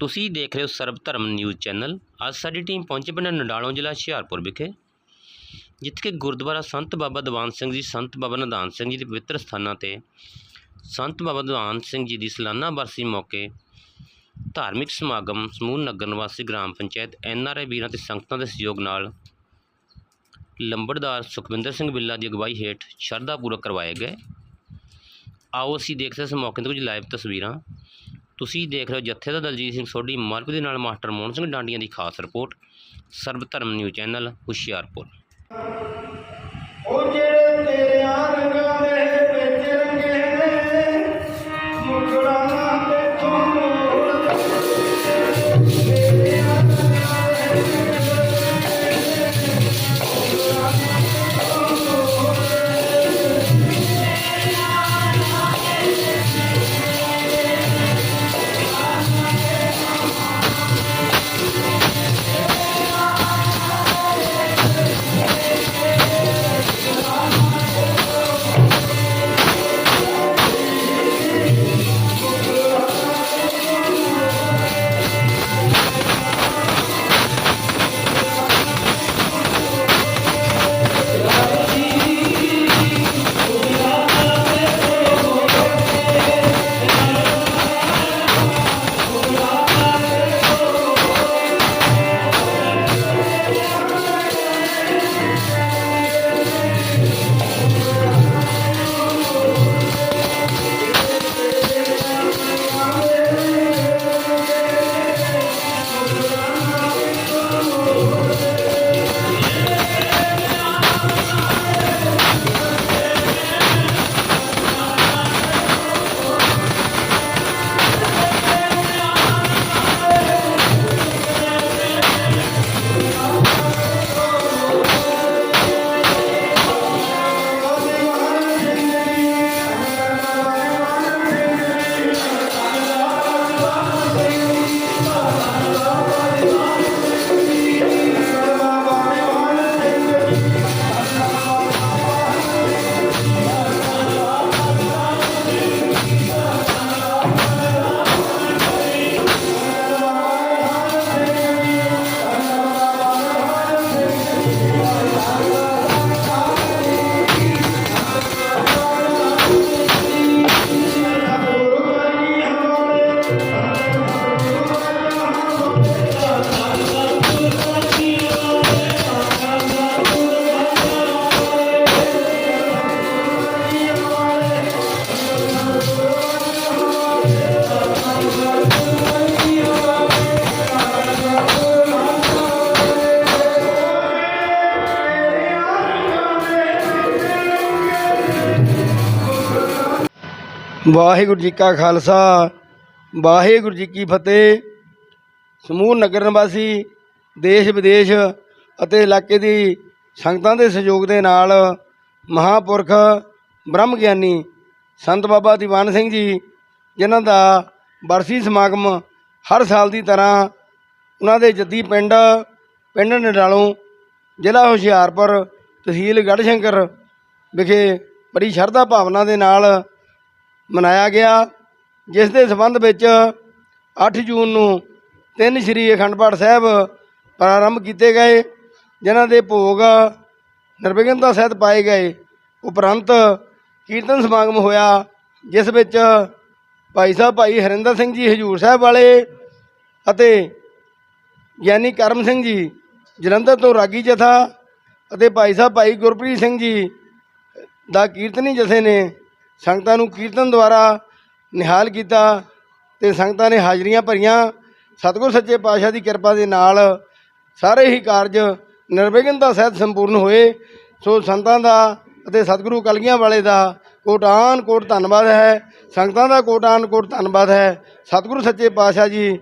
ਤੁਸੀਂ ਦੇਖ ਰਹੇ ਹੋ ਸਰਬ ਧਰਮ ਨਿਊਜ਼ ਚੈਨਲ। ਅੱਜ ਸਾਡੀ ਟੀਮ ਪਹੁੰਚੇ ਪਿੰਡ ਨਡਾਲੋਂ ਜ਼ਿਲ੍ਹਾ ਹੁਸ਼ਿਆਰਪੁਰ ਵਿਖੇ, ਜਿੱਥੇ ਕਿ ਗੁਰਦੁਆਰਾ ਸੰਤ ਬਾਬਾ ਦੀਵਾਨ ਸਿੰਘ ਜੀ, ਸੰਤ ਬਾਬਾ ਨਿਧਾਨ ਸਿੰਘ ਜੀ ਦੇ ਪਵਿੱਤਰ ਸਥਾਨਾਂ ਤੇ ਸੰਤ ਬਾਬਾ ਦੀਵਾਨ ਸਿੰਘ ਜੀ ਦੀ ਸਾਲਾਨਾ ਬਰਸੀ ਮੌਕੇ ਧਾਰਮਿਕ ਸਮਾਗਮ, ਸਮੂਹ ਨਗਰ ਨਿਵਾਸੀ ਗ੍ਰਾਮ ਪੰਚਾਇਤ, ਐੱਨ ਆਰ ਆਈ ਵੀਰਾਂ ਤੇ ਸੰਗਤਾਂ ਦੇ ਸਹਿਯੋਗ ਨਾਲ ਲੰਬੜਦਾਰ ਸੁਖਵਿੰਦਰ ਸਿੰਘ ਬਿੱਲਾ ਦੀ ਅਗਵਾਈ ਹੇਠ ਸ਼ਰਧਾਪੂਰਵਕ ਕਰਵਾਏ ਗਏ। ਆਓ ਅਸੀਂ ਦੇਖਦੇ ਹਾਂ ਇਸ ਮੌਕੇ ਤੇ ਕੁਝ ਲਾਈਵ ਤਸਵੀਰਾਂ। ਤੁਸੀਂ ਦੇਖ ਰਹੇ ਹੋ ਜੱਥੇ ਦਲਜੀਤ ਸਿੰਘ ਸੋਢੀ ਮਾਲਕ ਦੇ ਨਾਲ ਮਾਸਟਰ ਮੋਹਨ ਸਿੰਘ ਡਾਂਡੀਆਂ ਦੀ ਖਾਸ ਰਿਪੋਰਟ ਸਰਬ ਧਰਮ ਨਿਊਜ਼ ਚੈਨਲ ਹੁਸ਼ਿਆਰਪੁਰ। ਉਹ ਜਿਹੜੇ ਵਾਹਿਗੁਰੂ ਜੀ ਕਾ ਖਾਲਸਾ, ਵਾਹਿਗੁਰੂ ਜੀ ਕੀ ਫਤਿਹ। ਸਮੂਹ ਨਗਰ ਨਿਵਾਸੀ, ਦੇਸ਼ ਵਿਦੇਸ਼ ਅਤੇ ਇਲਾਕੇ ਦੀ ਸੰਗਤਾਂ ਦੇ ਸਹਿਯੋਗ ਦੇ ਨਾਲ ਮਹਾਪੁਰਖ ਬ੍ਰਹਮ ਗਿਆਨੀ ਸੰਤ ਬਾਬਾ ਦੀਵਾਨ ਸਿੰਘ ਜੀ, ਜਿਨ੍ਹਾਂ ਦਾ ਬਰਸੀ ਸਮਾਗਮ ਹਰ ਸਾਲ ਦੀ ਤਰ੍ਹਾਂ ਉਹਨਾਂ ਦੇ ਜੱਦੀ ਪਿੰਡ ਪਿੰਡ ਨਡਾਲੋਂ, ਜ਼ਿਲ੍ਹਾ ਹੁਸ਼ਿਆਰਪੁਰ ਤਹਿਸੀਲ ਗੜ੍ਹਸ਼ੰਕਰ ਵਿਖੇ ਬੜੀ ਸ਼ਰਧਾ ਭਾਵਨਾ ਦੇ ਨਾਲ ਮਨਾਇਆ ਗਿਆ, ਜਿਸ ਦੇ ਸੰਬੰਧ ਵਿੱਚ 8 ਜੂਨ ਨੂੰ ਤਿੰਨ ਸ਼੍ਰੀ ਅਖੰਡ ਪਾਠ ਸਾਹਿਬ ਪ੍ਰਾਰੰਭ ਕੀਤੇ ਗਏ, ਜਿਨ੍ਹਾਂ ਦੇ ਭੋਗ ਨਿਰਵਿਘਨਤਾ ਸਹਿਤ ਪਾਏ ਗਏ। ਉਪਰੰਤ ਕੀਰਤਨ ਸਮਾਗਮ ਹੋਇਆ, ਜਿਸ ਵਿੱਚ ਭਾਈ ਸਾਹਿਬ ਭਾਈ ਹਰਿੰਦਰ ਸਿੰਘ ਜੀ, ਹਜੂਰ ਸਾਹਿਬ ਵਾਲੇ ਅਤੇ ਗਿਆਨੀ ਕਰਮ ਸਿੰਘ ਜੀ, ਜਲੰਧਰ ਤੋਂ ਰਾਗੀ ਜਥਾ ਅਤੇ ਭਾਈ ਸਾਹਿਬ ਭਾਈ ਗੁਰਪ੍ਰੀਤ ਸਿੰਘ ਜੀ ਦਾ ਕੀਰਤਨੀ ਜਥੇ ਨੇ ਸੰਗਤਾਂ ਨੂੰ ਕੀਰਤਨ ਦੁਆਰਾ ਨਿਹਾਲ ਕੀਤਾ ਤੇ ਸੰਗਤਾਂ ਨੇ ਹਾਜ਼ਰੀਆਂ ਭਰੀਆਂ। ਸਤਿਗੁਰ ਸੱਚੇ ਪਾਤਸ਼ਾਹ ਦੀ ਕਿਰਪਾ ਦੇ ਨਾਲ ਸਾਰੇ ਹੀ ਕਾਰਜ ਨਿਰਵਿਘਨਤਾ ਸਹਿਤ ਸੰਪੂਰਨ ਹੋਏ। ਸੋ ਸੰਤਾਂ ਦਾ ਅਤੇ ਸਤਿਗੁਰੂ ਕਲਗੀਆਂ ਵਾਲੇ ਦਾ ਕੋਟਾਨ ਕੋਟ ਧੰਨਵਾਦ ਹੈ। ਸੰਗਤਾਂ ਦਾ ਕੋਟਾਨ ਕੋਟ ਧੰਨਵਾਦ ਹੈ। ਸਤਿਗੁਰੂ ਸੱਚੇ ਪਾਤਸ਼ਾਹ ਜੀ,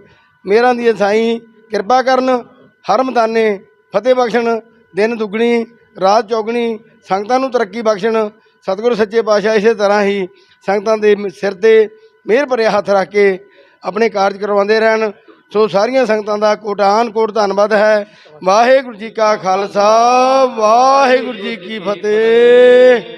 ਮੇਰਾਂ ਦੀ ਸਾਈਂ ਕਿਰਪਾ ਕਰਨ, ਹਰ ਹਰਮਦਾਨੇ ਫਤਿਹ ਬਖਸ਼ਣ, ਦਿਨ ਦੁੱਗਣੀ, ਰਾਤ ਚੌਗਣੀ, ਸੰਗਤਾਂ ਨੂੰ ਤਰੱਕੀ ਬਖਸ਼ਣ ਸਤਿਗੁਰੂ ਸੱਚੇ ਪਾਤਸ਼ਾਹ ਇਸੇ ਤਰ੍ਹਾਂ ਹੀ ਸੰਗਤਾਂ ਦੇ ਸਿਰ ਤੇ ਮਿਹਰ ਭਰਿਆ ਹੱਥ ਰੱਖ ਕੇ ਆਪਣੇ ਕਾਰਜ ਕਰਵਾਉਂਦੇ ਰਹਿਣ। ਸੋ ਸਾਰੀਆਂ ਸੰਗਤਾਂ ਦਾ ਕੋਟਾਨ ਕੋਟ ਧੰਨਵਾਦ ਹੈ। ਵਾਹਿਗੁਰੂ ਜੀ ਕਾ ਖਾਲਸਾ, ਵਾਹਿਗੁਰੂ ਜੀ ਕੀ ਫਤਿਹ।